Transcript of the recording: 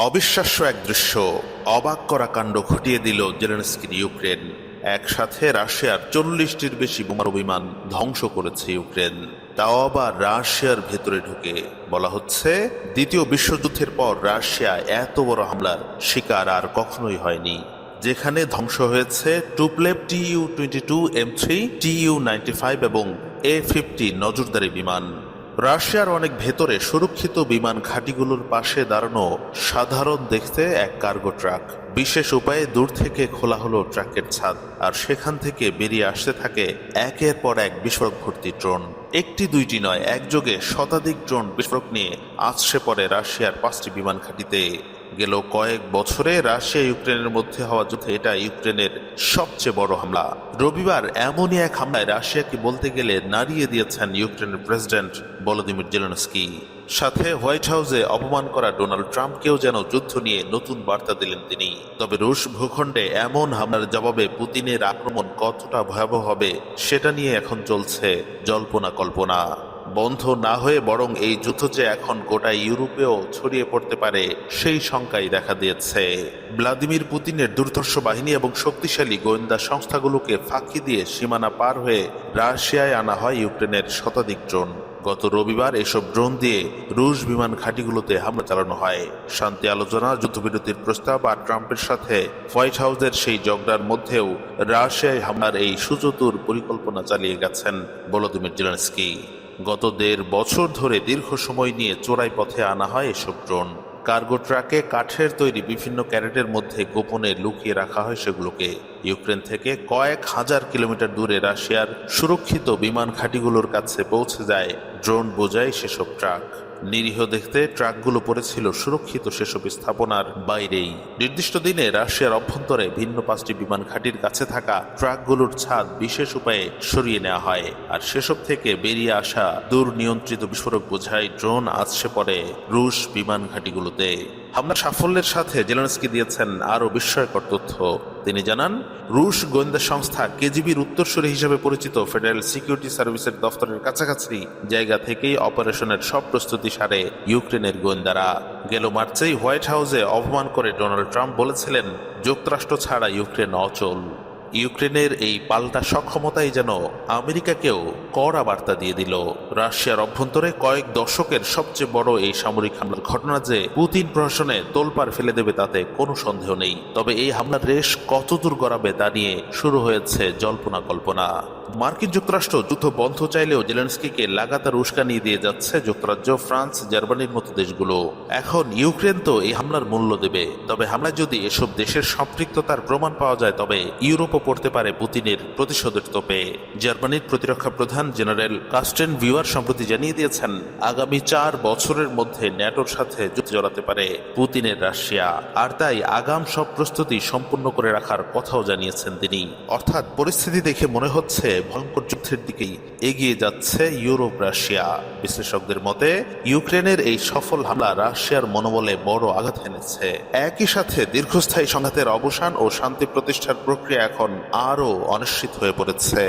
অবিশ্বাস্য এক দৃশ্য, অবাক করা কাণ্ড ঘটিয়ে দিল জেলেনস্কির ইউক্রেন। একসাথে রাশিয়ার চল্লিশটির বেশি বোমারু বিমান ধ্বংস করেছে ইউক্রেন। তাও আবার রাশিয়ার ভেতরে ঢুকে। বলা হচ্ছে, দ্বিতীয় বিশ্বযুদ্ধের পর রাশিয়া এত বড় হামলার শিকার আর কখনোই হয়নি। যেখানে ধ্বংস হয়েছে টুপ্লেপ TU twenty two, M three, TU ninety five এবং এ ফিফটি নজরদারি বিমান। রাশিয়ার অনেক ভেতরে সুরক্ষিত বিমান ঘাঁটিগুলোর পাশে দাঁড়ানো সাধারণ দেখতে এক কার্গো ট্রাক। বিশেষ উপায়ে দূর থেকে খোলা হলো ট্রাকের ছাদ, আর সেখান থেকে বেরিয়ে আসতে থাকে একের পর এক বিস্ফোরক ভর্তি ড্রোন। একটি দুইটি নয়, একযোগে শতাধিক ড্রোন বিস্ফোরক নিয়ে আছড়ে পড়ে রাশিয়ার পাঁচটি বিমান ঘাঁটিতে। গেল কয়েক বছরে রাশিয়া ইউক্রেনের মধ্যে হওয়া যুদ্ধে এটা ইউক্রেনের সবচেয়ে বড় হামলা। রবিবার এমনই এক হামলায় রাশিয়াকে বলতে গেলে নাড়িয়ে দিয়েছেন ইউক্রেনের প্রেসিডেন্ট ভলোদিমির জেলেনস্কি। সাথে হোয়াইট হাউসে অপমান করা ডোনাল্ড ট্রাম্পকেও যেন যুদ্ধ নিয়ে নতুন বার্তা দিলেন তিনি। তবে রুশ ভূখণ্ডে এমন হামলার জবাবে পুতিনের আক্রমণ কতটা ভয়াবহ হবে, সেটা নিয়ে এখন চলছে জল্পনা কল্পনা বন্ধ না হয়ে বরং এই যুদ্ধ যে এখন গোটা ইউরোপেও ছড়িয়ে পড়তে পারে, সেই শঙ্কাই দেখা দিয়েছে। ভ্লাদিমির পুতিনের দুর্ধর্ষ বাহিনী এবং শক্তিশালী গোয়েন্দা সংস্থাগুলোকে ফাঁকি দিয়ে সীমানা পার হয়ে রাশিয়ায় আনা হয় ইউক্রেনের শতাধিক ড্রোন। গত রবিবার এসব ড্রোন দিয়ে রুশ বিমান ঘাঁটিগুলোতে হামলা চালানো হয়। শান্তি আলোচনা, যুদ্ধবিরতির প্রস্তাব আর ট্রাম্পের সাথে হোয়াইট হাউসের সেই ঝগড়ার মধ্যেও রাশিয়ায় হামলার এই সুচতুর পরিকল্পনা চালিয়ে গেছেন ভলোদিমির জেলেনস্কি। গত দেড় বছর ধরে দীর্ঘ সময় নিয়ে চোরাই পথে আনা হয় এসব ড্রোন। কার্গো ট্রাকে কাঠের তৈরি বিভিন্ন ক্যারেটের মধ্যে গোপনে লুকিয়ে রাখা হয় সেগুলোকে। ইউক্রেন থেকে কয়েক হাজার কিলোমিটার দূরে রাশিয়ার সুরক্ষিত বিমান ঘাঁটিগুলোর কাছে পৌঁছে যায় ড্রোন বোঝায় সেসব ট্রাক। নিরীহ দেখতে ট্রাকগুলো পড়েছিল সুরক্ষিত সেসব স্থাপনার বাইরেই। নির্দিষ্ট দিনে রাশিয়ার অভ্যন্তরে ভিন্ন পাঁচটি বিমান ঘাঁটির কাছে থাকা ট্রাকগুলোর ছাদ বিশেষ উপায়ে সরিয়ে নেওয়া হয়। আর সেসব থেকে বেরিয়ে আসা দূর নিয়ন্ত্রিত বিস্ফোরক বোঝাই ড্রোন আসছে পড়ে রুশ বিমান ঘাঁটিগুলোতে। হামলার সাফল্যের সাথে জেলেনস্কি দিয়েছেন আরও বিস্ময়কর তথ্য। তিনি জানান, রুশ গোয়েন্দা সংস্থা কেজিবির উত্তরসূরি হিসেবে পরিচিত ফেডারেল সিকিউরিটি সার্ভিসের দফতরের কাছাকাছি জায়গা থেকেই অপারেশনের সব প্রস্তুতি সারে ইউক্রেনের গোয়েন্দারা। গেল মার্চেই হোয়াইট হাউসে অপমান করে ডোনাল্ড ট্রাম্প বলেছিলেন, যুক্তরাষ্ট্র ছাড়া ইউক্রেন অচল। ইউক্রেনের এই পাল্টা সক্ষমতাই যেন আমেরিকাকেও কড়া বার্তা দিয়ে দিল। রাশিয়ার অভ্যন্তরে কয়েক দশকের সবচেয়ে বড় এই সামরিক হামলার ঘটনা যে পুতিন প্রশাসনে তোলপাড় ফেলে দেবে তাতে কোনো সন্দেহ নেই। তবে এই হামলার রেশ কতদূর গড়াবে তা নিয়ে শুরু হয়েছে জল্পনা কল্পনা। মার্কিন যুক্তরাষ্ট্র যুদ্ধ বন্ধ চাইলেও জেলেন্সকিকে লাগাতার উস্কানি দিয়ে যাচ্ছে যুক্তরাজ্য, ফ্রান্স, জার্মানির মতো দেশগুলো। এখন ইউক্রেন তো এই হামলার মূল্য দেবে। তবে হামলায় যদি এসব দেশের সম্পৃক্ততার প্রমাণ পাওয়া যায়, তবে ইউরোপও পড়তে পারে পুতিনের প্রতিশোধের তোপে। জার্মানির প্রতিরক্ষা প্রধান জেনারেল কাস্টেন ভিউয়ার সম্প্রতি জানিয়ে দিয়েছেন, আগামী চার বছরের মধ্যে ন্যাটোর সাথে যুদ্ধ জড়াতে পারে পুতিনের রাশিয়া। আর তাই আগাম সব প্রস্তুতি সম্পূর্ণ করে রাখার কথাও জানিয়েছেন তিনি। অর্থাৎ পরিস্থিতি দেখে মনে হচ্ছে ভয়ঙ্কর যুদ্ধের দিকেই এগিয়ে যাচ্ছে ইউরোপ রাশিয়া। বিশ্লেষকদের মতে, ইউক্রেনের এই সফল হামলা রাশিয়ার মনোবলে বড় আঘাত এনেছে। একই সাথে দীর্ঘস্থায়ী সংঘাতের অবসান ও শান্তি প্রতিষ্ঠার প্রক্রিয়া এখন আরও অনিশ্চিত হয়ে পড়েছে।